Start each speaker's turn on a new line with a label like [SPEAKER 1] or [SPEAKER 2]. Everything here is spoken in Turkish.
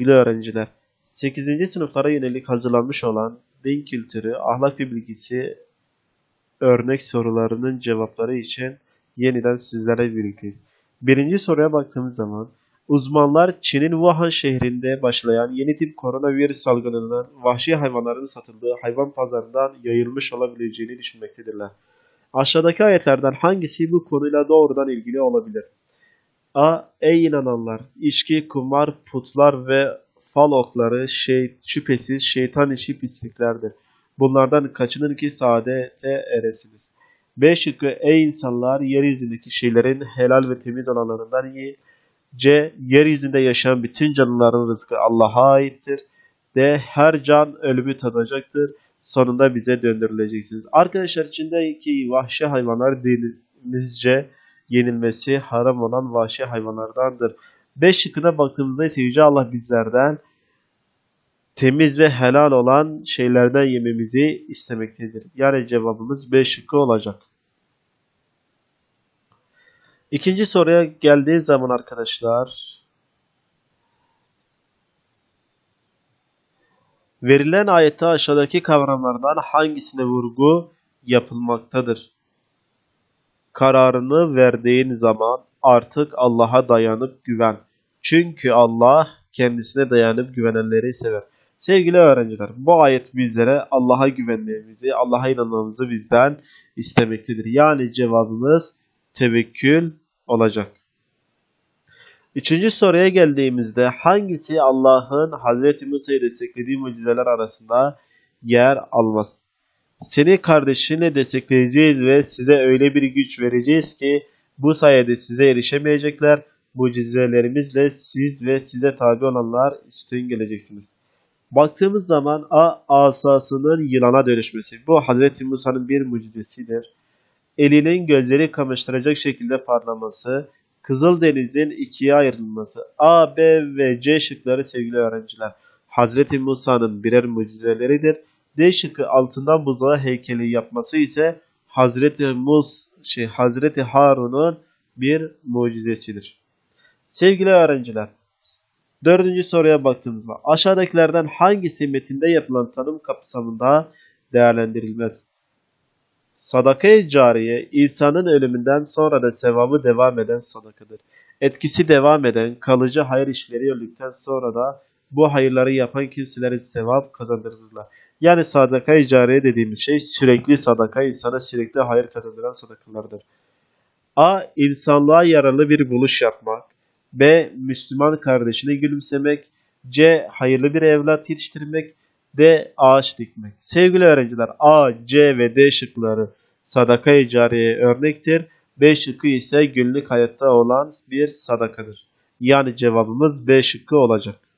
[SPEAKER 1] Sevgili öğrenciler, 8. sınıflara yönelik hazırlanmış olan din kültürü, ahlak ve bilgisi örnek sorularının cevapları için yeniden sizlere birlikteyiz. Birinci soruya baktığımız zaman, uzmanlar Çin'in Wuhan şehrinde başlayan yeni tip koronavirüs salgınının vahşi hayvanların satıldığı hayvan pazarından yayılmış olabileceğini düşünmektedirler. Aşağıdaki ayetlerden hangisi bu konuyla doğrudan ilgili olabilir? A. Ey inananlar! İçki, kumar, putlar ve fal okları şey, şüphesiz şeytan işi pisliklerdir. Bunlardan kaçının ki saadete eresiniz. B şıkkı Ey insanlar! Yeryüzündeki şeylerin helal ve temiz olanlarından yiyin. C. Yeryüzünde yaşayan bütün canlıların rızkı Allah'a aittir. D. Her can ölümü tadacaktır. Sonunda bize döndürüleceksiniz. Arkadaşlar içindeki vahşi hayvanlar dinimizce yenilmesi haram olan vahşi hayvanlardandır. 5 şıkkına baktığımızda ise Yüce Allah bizlerden temiz ve helal olan şeylerden yememizi istemektedir. Yani cevabımız 5 şıkkı olacak. İkinci soruya geldiği zaman arkadaşlar verilen ayette aşağıdaki kavramlardan hangisine vurgu yapılmaktadır? Kararını verdiğin zaman artık Allah'a dayanıp güven. Çünkü Allah kendisine dayanıp güvenenleri sever. Sevgili öğrenciler, bu ayet bizlere Allah'a güvenmemizi, Allah'a inanmamızı bizden istemektedir. Yani cevabımız tevekkül olacak. Üçüncü soruya geldiğimizde hangisi Allah'ın Hazreti Musa'yı desteklediği mucizeler arasında yer almaz? Seni kardeşini destekleyeceğiz ve size öyle bir güç vereceğiz ki bu sayede size erişemeyecekler. Mucizelerimizle siz ve size tabi olanlar üstün geleceksiniz. Baktığımız zaman A asasının yılana dönüşmesi. Bu Hazreti Musa'nın bir mucizesidir. Elinin gözleri kamaştıracak şekilde parlaması. Kızıldeniz'in ikiye ayrılması. A, B ve C şıkları sevgili öğrenciler. Hazreti Musa'nın birer mucizeleridir. D şıkkı altından buzağı heykeli yapması ise Hazreti Mus, şey, Hazreti Harun'un bir mucizesidir. Sevgili öğrenciler, dördüncü soruya baktığımızda aşağıdakilerden hangisi metinde yapılan tanım kapsamında değerlendirilmez? Sadaka-i cariye, insanın ölümünden sonra da sevabı devam eden sadakadır. Etkisi devam eden, kalıcı hayır işleri öldükten sonra da bu hayırları yapan kimselere sevap kazandırırlar. Yani sadaka-i cariye dediğimiz şey sürekli sadaka, insana sürekli hayır kazandıran sadakalardır. A. İnsanlığa yararlı bir buluş yapmak. B. Müslüman kardeşine gülümsemek. C. Hayırlı bir evlat yetiştirmek. D. Ağaç dikmek. Sevgili öğrenciler A, C ve D şıkları sadaka-i cariye örnektir. B şıkkı ise günlük hayatta olan bir sadakadır. Yani cevabımız B şıkkı olacak.